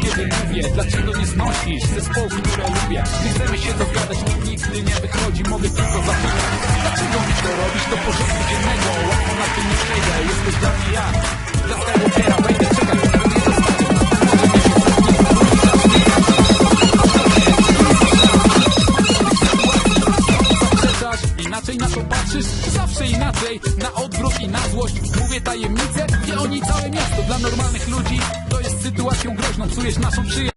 Kiedy mówię, dlaczego nie znosisz zespołu, które lubię. Nie chcemy się dogadać, nikt nigdy nie wychodzi, mogę tylko zapytać. Dlaczego mi to robisz, to porządku dziennego, łatwo na tym nie przejdę, jesteś dla mnie ja Inaczej na to patrzysz, zawsze inaczej Na odwrót i na złość. Mówię tajemnicę, wie o niej całe miasto. Dla normalnych ludzi to jest sytuacją groźną. Psujesz naszą przyjaźń